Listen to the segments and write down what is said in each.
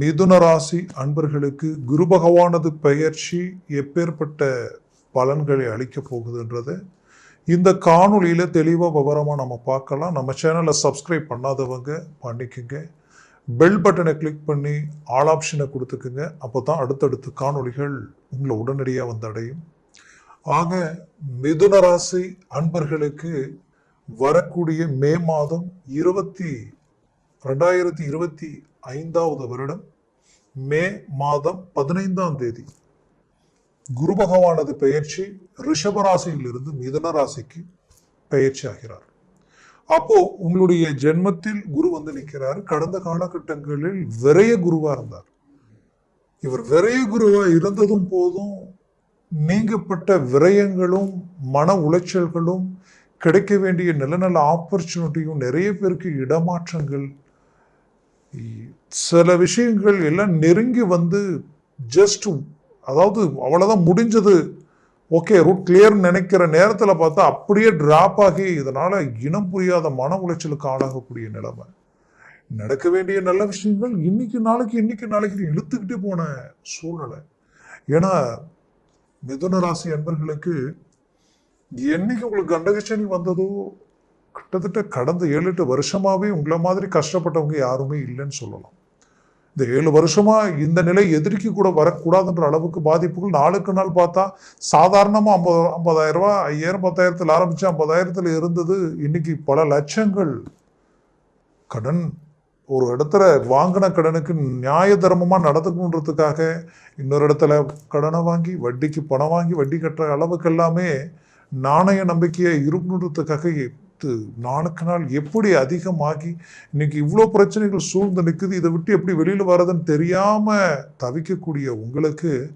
மிதுன ராசி அன்பர்களுக்கு குரு பகவானது பெயர்ச்சி எப்பேற்பட்ட பலன்களை அளிக்கப் போகுதுன்றதை. இந்த காணொலியில் தெளிவாக விவரமாக நம்ம பார்க்கலாம். நம்ம சேனலை சப்ஸ்கிரைப் பண்ணாதவங்க பண்ணிக்கோங்க. பெல் பட்டனை கிளிக் பண்ணி ஆல் ஆப்ஷனை கொடுத்துக்குங்க. அப்போ தான் அடுத்தடுத்த காணொளிகள் உங்களை உடனடியாக வந்து அடையும் ஆக மிதுன ராசி அன்பர்களுக்கு வரக்கூடிய மே மாதம் இருபத்தி ரெண்டாயிரத்தி இருபத்தி ஐந்தாவது வருடம் மே மாதம் பதினைந்தாம் தேதி. குரு பகவானது பெயர்ச்சி ரிஷபராசியிலிருந்து மிதன ராசிக்கு பெயர்ச்சி ஆகிறார். அப்போ உங்களுடைய ஜென்மத்தில் குரு வந்து நிற்கிறார். கடந்த காலகட்டங்களில் விரைய குருவா இருந்தார். இவர் விரைய குருவா இருந்ததும் போதும் நீங்கப்பட்ட விரயங்களும் மன உளைச்சல்களும் கிடைக்க வேண்டிய நல்ல நல்ல ஆப்பர்ச்சுனிட்டியும் நிறைய பேருக்கு இடமாற்றங்கள் சில விஷயங்கள் எல்லாம் நெருங்கி வந்து ஜஸ்ட் அதாவது அவ்வளோதான் முடிஞ்சது. ஓகே ரூட் கிளியர் நினைக்கிற நேரத்தில் பார்த்தா அப்படியே ட்ராப் ஆகி இதனால் இனம் புரியாத மன உளைச்சலுக்கு ஆளாகக்கூடிய நிலைமை. நடக்க வேண்டிய நல்ல விஷயங்கள் இன்னைக்கு நாளைக்கு இன்னைக்கு நாளைக்கு இழுத்துக்கிட்டே போன சூழ்நிலை. ஏன்னா மிதுன ராசி அன்பர்களுக்கு என்னைக்கு உங்களுக்கு கண்டகச்சனி வந்ததோ கிட்டத்தட்ட கடந்த ஏழு எட்டு வருஷமாகவே உங்களை மாதிரி கஷ்டப்பட்டவங்க யாருமே இல்லைன்னு சொல்லலாம். இந்த ஏழு வருஷமாக இந்த நிலை எதிர்க்கு கூட வரக்கூடாதுன்ற அளவுக்கு பாதிப்புகள் நாளுக்கு நாள் பார்த்தா சாதாரணமாக ஐம்பது ஐம்பதாயிரரூபா ஐயாயிரம் பத்தாயிரத்தில் ஆரம்பித்து ஐம்பதாயிரத்தில் இருந்தது இன்றைக்கி பல லட்சங்கள். கடன் ஒரு இடத்துல வாங்கின கடனுக்கு நியாய தர்மமாக நடந்துக்கணுன்றதுக்காக இன்னொரு இடத்துல கடனை வாங்கி வட்டிக்கு பணம் வாங்கி வட்டி கட்டுற அளவுக்கு எல்லாமே நாணய நம்பிக்கையை இருக்கணுன்றதுக்காக இது நாளுக்கு நாள் எப்படி அதிகமாகி இன்னைக்கு இவ்வளோ பிரச்சனைகள் சூழ்ந்து நிற்குது இதை விட்டு எப்படி வெளியில் வர்றதுன்னு தெரியாமல் தவிக்கக்கூடிய உங்களுக்கு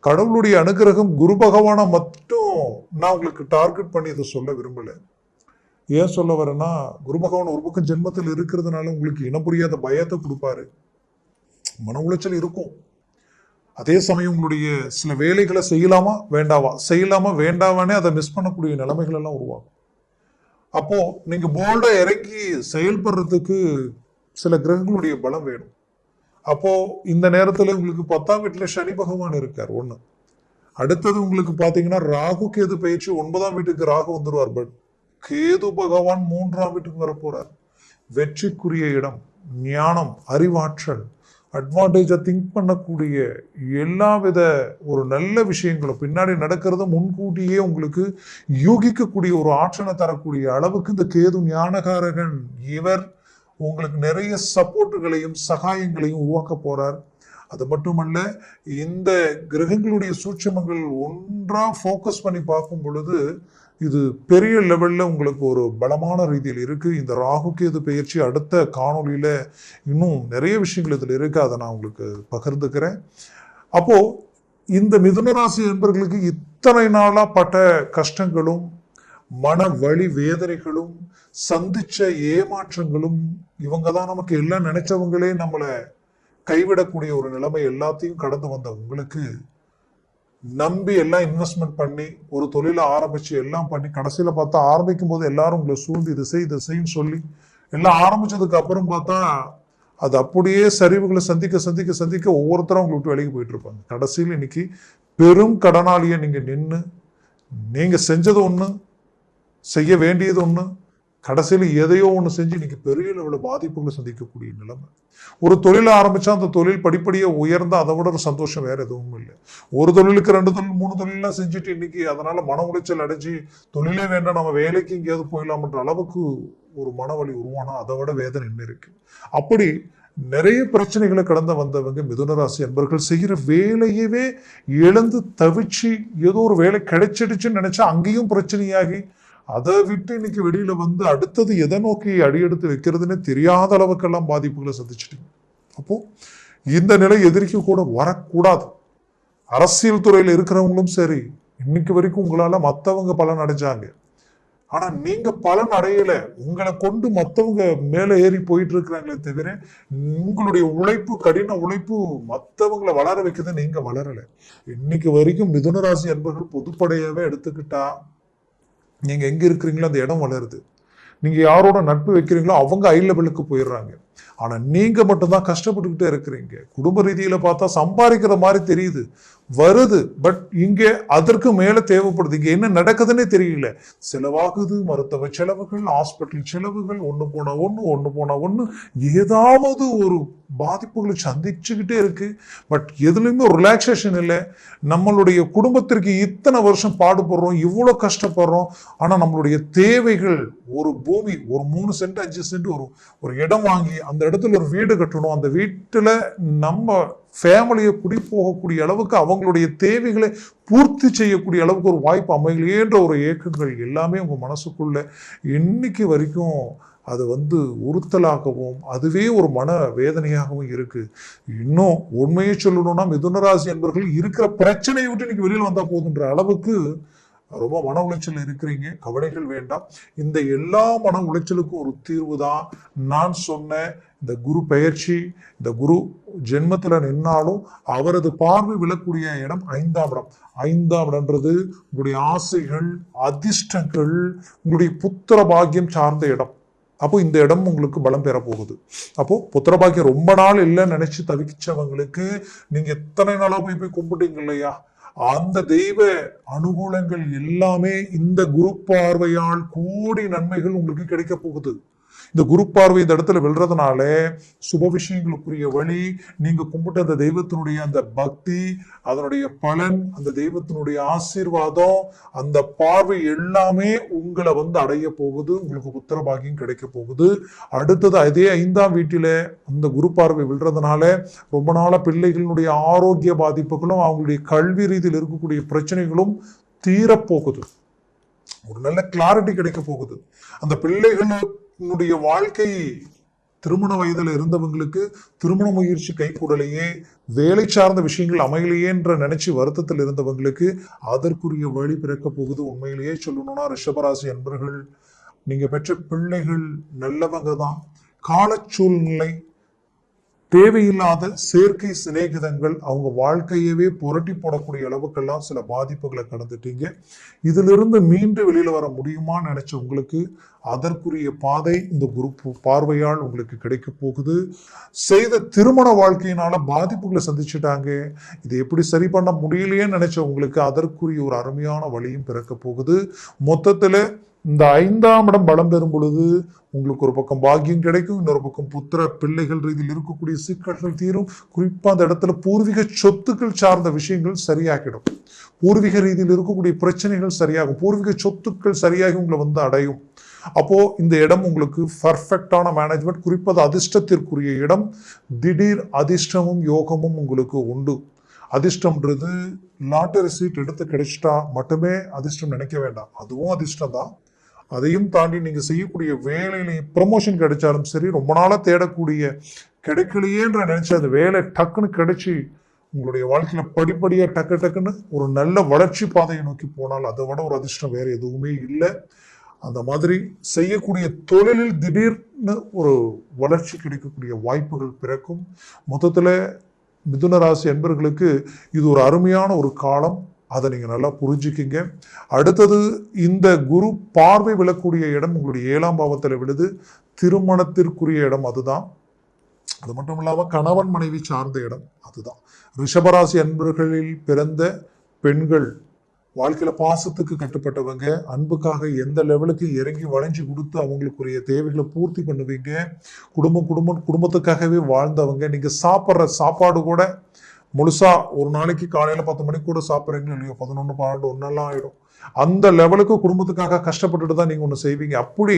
கடவுளுடைய அனுகிரகம் குரு பகவானை மட்டும் நான் உங்களுக்கு டார்கெட் பண்ணி இதை சொல்ல விரும்பலை. ஏன் சொல்ல வரேன்னா குரு பகவான் ஒரு பக்கம் ஜென்மத்தில் இருக்கிறதுனால உங்களுக்கு இனம் புரியாத பயத்தை கொடுப்பாரு. மன உளைச்சல் இருக்கும். அதே சமயம் உங்களுடைய சில வேலைகளை செய்யலாமா? வேண்டாவா? செய்யலாமா? வேண்டாவானே அதை மிஸ் பண்ணக்கூடிய நிலைமைகள் எல்லாம் உருவாகும். அப்போ நீங்க போல்டா இறங்கி செயல்படுறதுக்கு சில கிரகங்களுடைய பலம் வேணும். அப்போ இந்த நேரத்துல உங்களுக்கு பத்தாம் வீட்டுல சனி பகவான் இருக்கார் ஒண்ணு. அடுத்தது உங்களுக்கு பாத்தீங்கன்னா ராகு கேது பயிற்சி ஒன்பதாம் வீட்டுக்கு ராகு வந்துருவார் பட் கேது பகவான் மூன்றாம் வீட்டுக்கு வரப்போறார். வெற்றிக்குரிய இடம் ஞானம் அறிவாற்றல். அட்வான்டேஜை திங்க் பண்ணக்கூடிய எல்லா வித ஒரு நல்ல விஷயங்களும் பின்னாடி நடக்கிறத முன்கூட்டியே உங்களுக்கு யூகிக்கக்கூடிய ஒரு ஆற்றலை தரக்கூடிய அளவுக்கு இந்த கேது ஞானகாரகன் இவர் உங்களுக்கு நிறைய சப்போர்ட்டுகளையும் சகாயங்களையும் உருவாக்க போகிறார் அது மட்டுமல்ல இந்த கிரகங்களுடைய சூட்சமங்கள் ஒன்றாக ஃபோக்கஸ் பண்ணி பார்க்கும் பொழுது இது பெரிய லெவலில் உங்களுக்கு ஒரு பலமான ரீதியில் இருக்குது இந்த ராகுக்கு இது பயிற்சி அடுத்த காணொலியில் இன்னும் நிறைய விஷயங்கள் இதில் இருக்குது அதை நான் உங்களுக்கு பகிர்ந்துக்கிறேன். அப்போது இந்த மிதுனராசி என்பர்களுக்கு இத்தனை நாளாக பட்ட கஷ்டங்களும் மன வழி வேதனைகளும் சந்திச்ச ஏமாற்றங்களும் இவங்க தான் நமக்கு எல்லாம் நினைச்சவங்களே நம்மளை கைவிடக்கூடிய ஒரு நிலைமை எல்லாத்தையும் கடந்து வந்த உங்களுக்கு நம்பி எல்லாம் இன்வெஸ்ட்மெண்ட் பண்ணி ஒரு தொழிலை ஆரம்பிச்சு எல்லாம் பண்ணி கடைசியில் பார்த்தா ஆரம்பிக்கும் போது எல்லாரும் உங்களை சூழ்ந்து இது செய் இதை செய்ன்னு சொல்லி எல்லாம் ஆரம்பிச்சதுக்கு அப்புறம் பார்த்தா அது அப்படியே சரிவுகளை சந்திக்க சந்திக்க சந்திக்க ஒவ்வொருத்தரும் உங்களை விட்டு வெளியே போயிட்டு இருப்பாங்க. கடைசியில் இன்னைக்கு பெரும் கடனாளியை நீங்கள் நின்று நீங்கள் செஞ்சது ஒன்று செய்ய வேண்டியது ஒன்று கடைசியில் எதையோ ஒன்று செஞ்சு இன்னைக்கு பெரிய லெவலில் பாதிப்புகளை சந்திக்கக்கூடிய நிலைமை. ஒரு தொழில் ஆரம்பித்தா அந்த தொழில் படிப்படியாக உயர்ந்தால் அதை விட ஒரு சந்தோஷம் வேறு எதுவும் இல்லை. ஒரு தொழிலுக்கு ரெண்டு தொழில் மூணு தொழிலாம் செஞ்சுட்டு இன்னைக்கு அதனால் மன உளைச்சல் அடைஞ்சு தொழிலே வேண்டாம் நம்ம வேலைக்கு எங்கேயாவது போயிடலாம்ன்ற அளவுக்கு ஒரு மனவழி உருவானா? அதை விட வேதனை என்ன இருக்குது அப்படி நிறைய பிரச்சனைகளை கடந்து வந்தவங்க மிதுனராசி என்பர்கள் அன்பர்கள் செய்கிற வேலையவே இழந்து தவிச்சு ஏதோ ஒரு வேலை கிடைச்சிடுச்சுன்னு நினச்சா அங்கேயும் பிரச்சனையாகி அதை விட்டு இன்னைக்கு வெளியில வந்து அடுத்தது எதை நோக்கி அடியெடுத்து வைக்கிறதுன்னு தெரியாத அளவுக்கெல்லாம் பாதிப்புகளை சந்திச்சிட்டீங்க. அப்போ இந்த நிலை எதிரிக்கு கூட வரக்கூடாது. அரசியல் துறையில் இருக்கிறவங்களும் சரி இன்னைக்கு வரைக்கும் உங்களால மற்றவங்க பலன் அடைஞ்சாங்க. ஆனா நீங்க பலன் அடையல உங்களை கொண்டு மத்தவங்க மேல ஏறி போயிட்டு இருக்கிறாங்களே தவிர உங்களுடைய உழைப்பு கடின உழைப்பு மற்றவங்களை வளர வைக்கிறது நீங்க வளரல. இன்னைக்கு வரைக்கும் மிதுன ராசி அன்பர்கள் பொதுப்படையாவே எடுத்துக்கிட்டா நீங்கள் எங்கே இருக்கிறீங்களோ அந்த இடம் வளருது. நீங்கள் யாரோட நட்பு வைக்கிறீங்களோ அவங்க ஐ லெவலுக்கு போயிடுறாங்க. ஆனால் நீங்கள் மட்டும்தான் கஷ்டப்பட்டுக்கிட்டே இருக்கிறீங்க. குடும்ப ரீதியில் பார்த்தா சம்பாதிக்கிற மாதிரி தெரியுது. வருது பட் இங்கே அதற்கு மேலே தேவைப்படுது. இங்கே என்ன நடக்குதுன்னே தெரியல. செலவாகுது மருத்துவ செலவுகள் ஹாஸ்பிட்டல் செலவுகள் ஒன்று போனால் ஒன்று ஒன்று போனால் ஒன்று ஏதாவது ஒரு பாதிப்புகளை சந்திச்சுக்கிட்டே இருக்குது பட் எதுலேயுமே ஒரு ரிலாக்ஸேஷன் இல்லை. நம்மளுடைய குடும்பத்திற்கு இத்தனை வருஷம் பாடுபடுறோம் இவ்வளோ கஷ்டப்படுறோம். ஆனால் நம்மளுடைய தேவைகள் ஒரு பூமி ஒரு மூணு சென்ட் அஞ்சு சென்ட் ஒரு ஒரு இடம் வாங்கி அந்த இடத்துல ஒரு வீடு கட்டணும். அந்த வீட்டில் நம்ம ஃபேமிலியை குடி போகக்கூடிய அளவுக்கு அவங்களுடைய தேவைகளை பூர்த்தி செய்யக்கூடிய அளவுக்கு ஒரு வாய்ப்பு அமையலையேன்ற ஒரு ஏக்கங்கள் எல்லாமே உங்கள் மனசுக்குள்ள இன்னைக்கு வரைக்கும் அது வந்து உறுத்தலாகவும் அதுவே ஒரு மன வேதனையாகவும் இருக்குது இன்னும் உண்மையை சொல்லணும்னா மிதுனராசி என்பவர்கள் இருக்கிற பிரச்சனையை விட்டு இன்னைக்கு வெளியில் வந்தால் போதுன்ற அளவுக்கு ரொம்ப மன உளைச்சல் இருக்கிறீங்க கவலைகள் வேண்டாம். இந்த எல்லா மன உளைச்சலுக்கும் ஒரு தீர்வு தான் நான் சொன்ன இந்த குரு பெயர்ச்சி இந்த குரு ஜென்மத்தில் நின்னாலும் அவரது பார்வை விழக்கூடிய இடம் ஐந்தாம் இடம். ஐந்தாம் இடம்ன்றது உங்களுடைய ஆசைகள் அதிர்ஷ்டங்கள் உங்களுடைய புத்திர பாக்கியம் சார்ந்த இடம். அப்போ இந்த இடம் உங்களுக்கு பலம் பெற போகுது. அப்போ புத்திரபாக்கியம் ரொம்ப நாள் இல்லைன்னு நினைச்சு தவிச்சவங்களுக்கு நீங்க எத்தனை நாளா போய் போய் கும்பிட்டீங்க இல்லையா? அந்த தெய்வ அனுகூலங்கள் எல்லாமே இந்த குரு பார்வையால் கூடி நன்மைகள் உங்களுக்கு கிடைக்க போகுது. இந்த குரு பார்வை இந்த இடத்துல விழுறதுனால சுப விஷயங்களுக்குரிய வழி நீங்க கும்பிட்ட அந்த தெய்வத்தினுடைய அந்த பக்தி அதனுடைய பலன் அந்த தெய்வத்தினுடைய ஆசீர்வாதம் அந்த பார்வை எல்லாமே உங்களை வந்து அடைய போகுது உங்களுக்கு புத்திர பாக்கியம் கிடைக்க போகுது. அடுத்தது அதே ஐந்தாம் வீட்டில அந்த குரு பார்வை விழுறதுனால ரொம்ப நாளா பிள்ளைகளுடைய ஆரோக்கிய பாதிப்புகளும் அவங்களுடைய கல்வி ரீதியில் இருக்கக்கூடிய பிரச்சனைகளும் தீரப்போகுது ஒரு நல்ல கிளாரிட்டி கிடைக்க போகுது. அந்த உன்னுடைய வாழ்க்கை திருமண வயதில் இருந்தவங்களுக்கு திருமண முயற்சி கைகூடலையே வேலை சார்ந்த விஷயங்கள் அமையலையேன்ற நினைச்சு வருத்தத்தில் இருந்தவங்களுக்கு அதற்குரிய வழி பிறக்க போகுது உண்மையிலேயே சொல்லணும்னா ரிஷபராசி அன்பர்கள். நீங்க பெற்ற பிள்ளைகள் நல்லவங்க தான். கால சூழ்நிலை தேவையில்லாத செயற்கை சிநேகிதங்கள் அவங்க வாழ்க்கையவே புரட்டி போடக்கூடிய அளவுக்கெல்லாம் சில பாதிப்புகளை கடந்துட்டீங்க. இதிலிருந்து மீண்டு வெளியில வர முடியுமான்னு நினைச்ச உங்களுக்கு அதற்குரிய பாதை இந்த குரூப் பார்வையால் உங்களுக்கு கிடைக்க போகுது. செய்த திருமண வாழ்க்கையினால பாதிப்புகளை சந்திச்சுட்டாங்க. இதை எப்படி சரி பண்ண முடியலையேன்னு நினைச்ச உங்களுக்கு அதற்குரிய ஒரு அருமையான வழியும் பிறக்க போகுது. மொத்தத்தில் இந்த ஐந்தாம் இடம் பலம் பெறும் பொழுது உங்களுக்கு ஒரு பக்கம் பாக்கியம் கிடைக்கும் இன்னொரு பக்கம் புத்திர பிள்ளைகள் ரீதியில் இருக்கக்கூடிய சிக்கல்கள் தீரும். குறிப்பாக அந்த இடத்துல பூர்வீக சொத்துக்கள் சார்ந்த விஷயங்கள் சரியாகிடும். பூர்வீக ரீதியில் இருக்கக்கூடிய பிரச்சனைகள் சரியாகும். பூர்வீக சொத்துக்கள் சரியாகி உங்களை வந்து அடையும். அப்போ இந்த இடம் உங்களுக்கு பர்ஃபெக்டான மேனேஜ்மெண்ட் குறிப்பது அதிர்ஷ்டத்திற்குரிய இடம். திடீர் அதிர்ஷ்டமும் யோகமும் உங்களுக்கு உண்டு. அதிர்ஷ்டம்ன்றது லாட்டரி சீட் எடுத்து கிடைச்சிட்டா மட்டுமே அதிர்ஷ்டம் நினைக்க வேண்டாம். அதுவும் அதிர்ஷ்டம் தான். அதையும் தாண்டி நீங்க செய்யக்கூடிய வேலையில ப்ரமோஷன் கிடைச்சாலும் சரி ரொம்ப நாளாக தேடக்கூடிய கிடைக்கலையேன்ற நினச்சி அந்த வேலை டக்குன்னு கிடைச்சி உங்களுடைய வாழ்க்கையில படிப்படியாக டக்கு டக்குன்னு ஒரு நல்ல வளர்ச்சி பாதையை நோக்கி போனால் அதை விட ஒரு அதிர்ஷ்டம் வேறு எதுவுமே இல்லை. அந்த மாதிரி செய்யக்கூடிய தொழிலில் திடீர்னு ஒரு வளர்ச்சி கிடைக்கக்கூடிய வாய்ப்புகள் பிறக்கும். மொத்தத்தில் மிதுன ராசி அன்பர்களுக்கு இது ஒரு அருமையான ஒரு காலம். அதை நீங்கள் நல்லா புரிஞ்சுக்கிங்க. அடுத்தது இந்த குரு பார்வை விழக்கூடிய இடம் உங்களுடைய ஏழாம் பாவத்தில் விழுது. திருமணத்திற்குரிய இடம் அதுதான். அது மட்டும் இல்லாமல் கணவன் மனைவி சார்ந்த இடம் அதுதான். ரிஷபராசி அன்பர்களில் பிறந்த பெண்கள் வாழ்க்கையில பாசத்துக்கு கட்டுப்பட்டவங்க அன்புக்காக எந்த லெவலுக்கு இறங்கி வளைஞ்சு கொடுத்து அவங்களுக்குரிய தேவைகளை பூர்த்தி பண்ணுவீங்க. குடும்பம் குடும்பம் குடும்பத்துக்காகவே வாழ்ந்தவங்க. நீங்க சாப்பிட்ற சாப்பாடு கூட முழுசா ஒரு நாளைக்கு காலையில பத்து மணிக்கு கூட சாப்பிட்றீங்களோ இல்லையோ பதினொன்று பன்னெண்டு ஒன்றெல்லாம் ஆயிடும். அந்த லெவலுக்கு குடும்பத்துக்காக கஷ்டப்பட்டுட்டு தான் நீங்க ஒன்று செய்வீங்க. அப்படி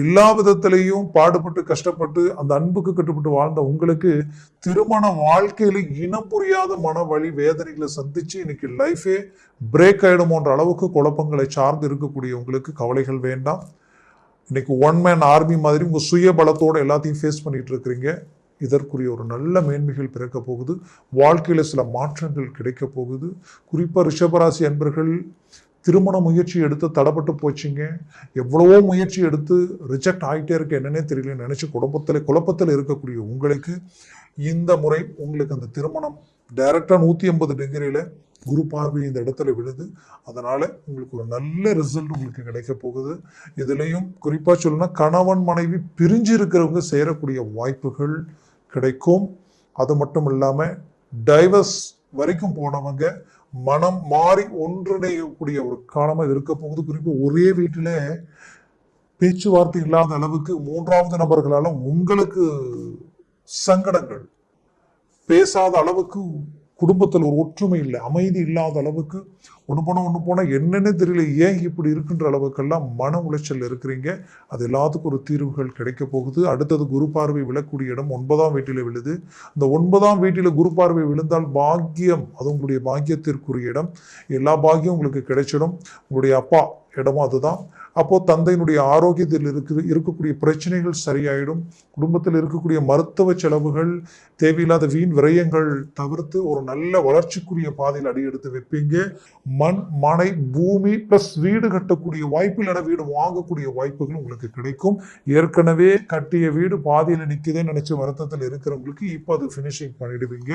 எல்லா விதத்திலையும் பாடுபட்டு கஷ்டப்பட்டு அந்த அன்புக்கு கட்டுப்பட்டு வாழ்ந்த உங்களுக்கு திருமண வாழ்க்கையில இனம் புரியாத மன வழி வேதனைகளை சந்திச்சு இன்னைக்கு லைஃபே பிரேக் ஆயிடுமோன்ற அளவுக்கு குழப்பங்களை சார்ந்து இருக்கக்கூடிய உங்களுக்கு கவலைகள் வேண்டாம். இன்னைக்கு ஒன் மேன் ஆர்மி மாதிரி உங்க சுய பலத்தோட எல்லாத்தையும் ஃபேஸ் பண்ணிட்டு இருக்கிறீங்க. இதற்குரிய ஒரு நல்ல மேன்மைகள் பிறக்கப் போகுது. வாழ்க்கையில் சில மாற்றங்கள் கிடைக்கப் போகுது. குறிப்பாக ரிஷபராசி அன்பர்கள் திருமண முயற்சி எடுத்து தடப்பட்டு போச்சுங்க. எவ்வளவோ முயற்சி எடுத்து ரிஜெக்ட் ஆகிட்டே இருக்க என்னன்னே தெரியல நினச்சி குழப்பத்தில் குழப்பத்தில் இருக்கக்கூடிய உங்களுக்கு இந்த முறை உங்களுக்கு அந்த திருமணம் டைரெக்டாக நூற்றி ஐம்பது டிகிரியில் குரு பார்வை இந்த இடத்துல விழுது. அதனால் உங்களுக்கு ஒரு நல்ல ரிசல்ட் உங்களுக்கு கிடைக்க போகுது. இதுலேயும் குறிப்பாக சொல்லணும்னா கணவன் மனைவி பிரிஞ்சு இருக்கிறவங்க சேரக்கூடிய வாய்ப்புகள் கிடைக்கும். அது மட்டும் இல்லாமல் டைவர்ஸ் வரைக்கும் போனவங்க மனம் மாறி ஒன்றிணையக்கூடிய ஒரு காலமாக இருக்க போகுது. குறிப்பாக ஒரே வீட்டில் பேச்சுவார்த்தை இல்லாத அளவுக்கு மூன்றாவது நபர்களால் உங்களுக்கு சங்கடங்கள் பேசாத அளவுக்கு குடும்பத்தில் ஒரு ஒற்றுமை இல்லை அமைதி இல்லாத அளவுக்கு ஒன்று போனால் ஒன்று போனால் என்னென்னு தெரியல ஏன் இப்படி இருக்குன்ற அளவுக்கெல்லாம் மன உளைச்சல் இருக்கிறீங்க? அது எல்லாத்துக்கும் ஒரு தீர்வுகள் கிடைக்க போகுது. அடுத்தது குரு பார்வை விழக்கூடிய இடம் ஒன்பதாம் வீட்டில் விழுது. இந்த ஒன்பதாம் வீட்டில் குரு பார்வை விழுந்தால் பாக்கியம் அது உங்களுடைய பாக்கியத்திற்குரிய இடம். எல்லா பாக்கியம் உங்களுக்கு கிடைச்சிடும். உங்களுடைய அப்பா இடமும் அதுதான். அப்போது தந்தையினுடைய ஆரோக்கியத்தில் இருக்கிற இருக்கக்கூடிய பிரச்சனைகள் சரியாயிடும். குடும்பத்தில் இருக்கக்கூடிய மருத்துவ செலவுகள் தேவையில்லாத வீண் விரயங்கள் தவிர்த்து ஒரு நல்ல வளர்ச்சிக்குரிய பாதையில் அடியெடுத்து வைப்பீங்க. மண் மனை பூமி ப்ளஸ் வீடு கட்டக்கூடிய வாய்ப்பு இல்லைனா வீடு வாங்கக்கூடிய வாய்ப்புகள் உங்களுக்கு கிடைக்கும். ஏற்கனவே கட்டிய வீடு பாதியில் நிற்குதே நினைச்ச வருத்தத்தில் இருக்கிறவங்களுக்கு இப்போ அது ஃபினிஷிங் பண்ணிடுவீங்க.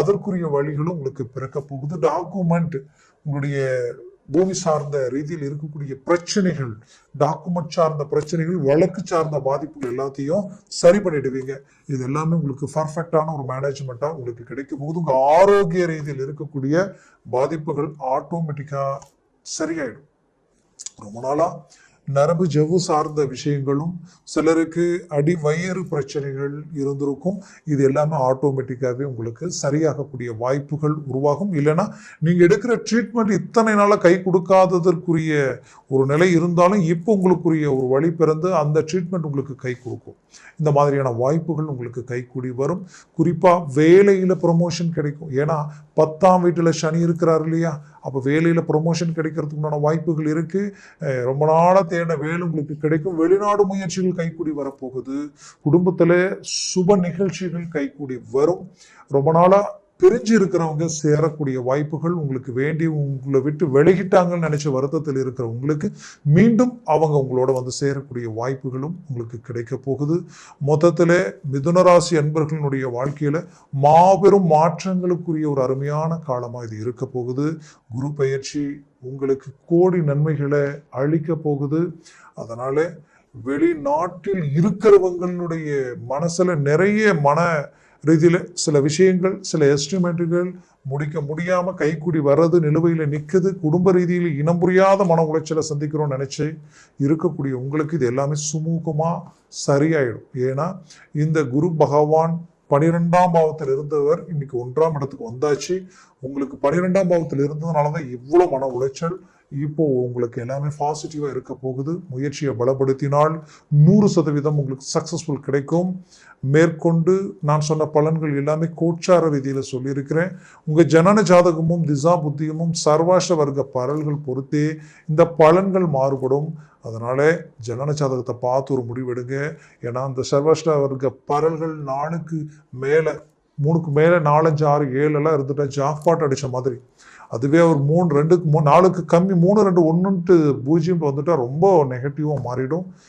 அதற்குரிய வழிகளும் உங்களுக்கு பிறக்க போகுது. டாக்குமெண்ட் உங்களுடைய பூமி சார்ந்த ரீதியில் இருக்கக்கூடிய பிரச்சனைகள் டாக்குமெண்ட் சார்ந்த பிரச்சனைகள் வழக்கு சார்ந்த பாதிப்புகள் எல்லாத்தையும் சரி பண்ணிடுவீங்க. இது எல்லாமே உங்களுக்கு பர்ஃபெக்டான ஒரு மேனேஜ்மெண்ட்டாக உங்களுக்கு கிடைக்கும் போது உங்கள் ஆரோக்கிய ரீதியில் இருக்கக்கூடிய பாதிப்புகள் ஆட்டோமேட்டிக்காக சரியாயிடும். ரொம்ப நாளாக நரம்பு ஜவ்வு சார்ந்த விஷயங்களும் சிலருக்கு அடி வயிறு பிரச்சனைகள் இருந்திருக்கும். இது எல்லாமே ஆட்டோமேட்டிக்காகவே உங்களுக்கு சரியாகக்கூடிய வாய்ப்புகள் உருவாகும். இல்லைன்னா நீங்கள் எடுக்கிற ட்ரீட்மெண்ட் இத்தனை நாளாக கை கொடுக்காததற்குரிய ஒரு நிலை இருந்தாலும் இப்போ உங்களுக்குரிய ஒரு வழி பிறந்து அந்த ட்ரீட்மெண்ட் உங்களுக்கு கை கொடுக்கும். இந்த மாதிரியான வாய்ப்புகள் உங்களுக்கு கைக்கூடி வரும். குறிப்பாக வேலையில் ப்ரொமோஷன் கிடைக்கும். ஏன்னா பத்தாம் வீட்டில் சனி இருக்கிறார் இல்லையா? அப்போ வேலையில் ப்ரொமோஷன் கிடைக்கிறதுக்கு உண்டான வாய்ப்புகள் இருக்குது ரொம்ப நாளாக தேட வேலை உங்களுக்கு கிடைக்கும். வெளிநாடு முயற்சிகள் கைக்கூடி வரப்போகுது. குடும்பத்தில் சுப நிகழ்ச்சிகள் கைக்கூடி வரும். ரொம்ப நாளாக பிரிஞ்சு இருக்கிறவங்க சேரக்கூடிய வாய்ப்புகள் உங்களுக்கு வேண்டி உங்களை விட்டு விலகிட்டாங்கன்னு நினைச்ச வருத்தத்தில் இருக்கிற உங்களுக்கு மீண்டும் அவங்க உங்களோட வந்து சேரக்கூடிய வாய்ப்புகளும் உங்களுக்கு கிடைக்க போகுது. மொத்தத்தில் மிதுனராசி அன்பர்களுடைய வாழ்க்கையில் மாபெரும் மாற்றங்களுக்குரிய ஒரு அருமையான காலமாக இது இருக்க போகுது. குரு பயிற்சி உங்களுக்கு கோடி நன்மைகளை அளிக்க போகுது. அதனால் வெளிநாட்டில் இருக்கிறவங்களுடைய மனசில் நிறைய மன ரீதியில் சில விஷயங்கள் சில எஸ்டிமேட்டுகள் முடிக்க முடியாமல் கைக்கூடி வர்றது நிலுவையில் நிற்குது குடும்ப ரீதியில் இனம் புரியாத மன உளைச்சலை சந்திக்கிறோம்னு நினச்சி இருக்கக்கூடிய உங்களுக்கு இது எல்லாமே சுமூகமாக சரியாயிடும். ஏன்னா இந்த குரு பகவான் பனிரெண்டாம் பாவத்தில் இருந்தவர் இன்னைக்கு ஒன்றாம் இடத்துக்கு வந்தாச்சு. உங்களுக்கு பனிரெண்டாம் பாவத்தில் இருந்ததுனால தான் இவ்வளோ மன உளைச்சல் இப்போ உங்களுக்கு எல்லாமே பாசிட்டிவாக இருக்க போகுது. முயற்சியை பலப்படுத்தினால் நூறு சதவீதம் உங்களுக்கு சக்ஸஸ்ஃபுல் கிடைக்கும். மேற்கொண்டு நான் சொன்ன பலன்கள் எல்லாமே கோச்சார ரீதியில் சொல்லியிருக்கிறேன். உங்கள் ஜனன ஜாதகமும் திசா புத்தியமும் சர்வாஷ வர்க்க பரல்கள் பொறுத்தே இந்த பலன்கள் மாறுபடும். அதனால ஜனன ஜாதகத்தை பார்த்து ஒரு முடிவெடுங்க. ஏன்னா அந்த சர்வாஷ்ட வர்க்க பரல்கள் நாளுக்கு மேலே மூணுக்கு மேலே நாலஞ்சு ஆறு ஏழெல்லாம் இருந்துட்டால் இருந்துட்டா ஜாக்பாட் அடித்த மாதிரி. அதுவே ஒரு மூணு ரெண்டுக்கு மூணு நாலுக்கு கம்மி மூணு ரெண்டு ஒன்றுன்ட்டு பூஜ்ஜியம் வந்துட்டால் ரொம்ப நெகட்டிவாக மாறிடும்.